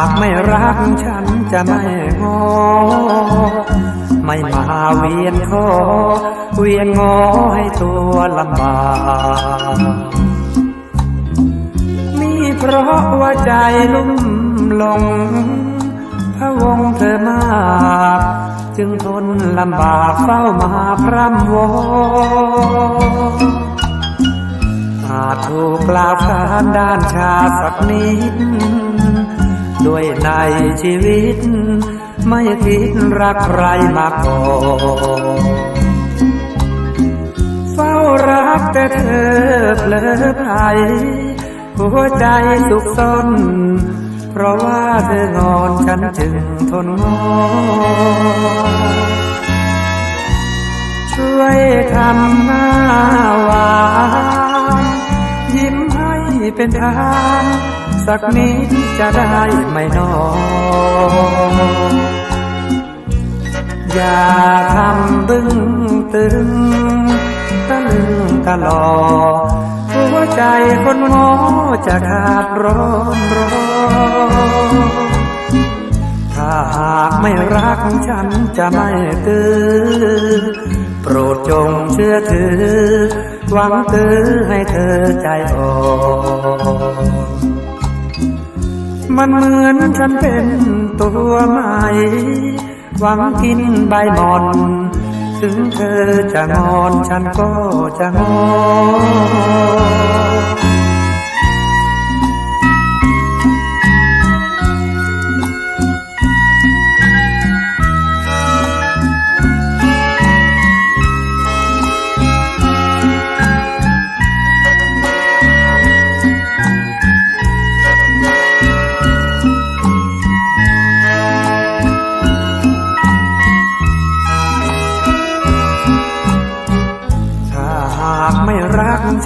ากไม่รักฉันจะไม่งอ ไม่มาเวียนคอเวียนงอให้ตัวลำบากมีเพราะว่าใจลุ่มลง พระวงเธอมาก จึงทนลำบากเฝ้ามาพร่ำวออาจถูกกล่าวขานด้านชาสักนิด ด้วยในชีวิต ไม่คิดรักใครมาก่อนเฝ้ารักแต่เธอเพลอไพรหัวใจสุขสนเพราะว่าเธองอนฉันจึงทนงอช่วยทำหน้าหวาน เป็นทางสักนิดจะได้ไหม่นออย่าทำบึ้งตึงตะลึงตะลอหัวใจคนงอจะขาดร้อนร้อนถ้าหากไม่รักฉันจะไม่ตื้อโปรดจงเชื่อถือ หวังตื้อให้เธอใจอ่อน มันเหมือนฉันเป็นตัวใหม่หวังกินใบหมอน ถึงเธอจะงอนฉันก็จะงอ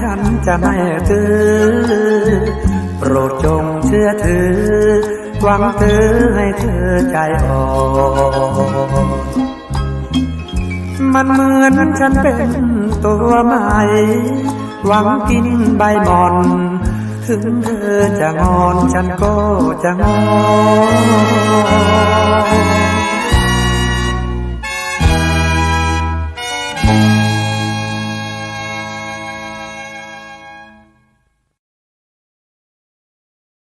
ฉันจะไม่ตื้อโปรดจงเชื่อถือ หวังตื้อให้เธอใจอ่อนมันเหมือนฉันเป็นตัวใหม่ หวังกินใบหมอน ถึงเธอจะงอนฉันก็จะงอน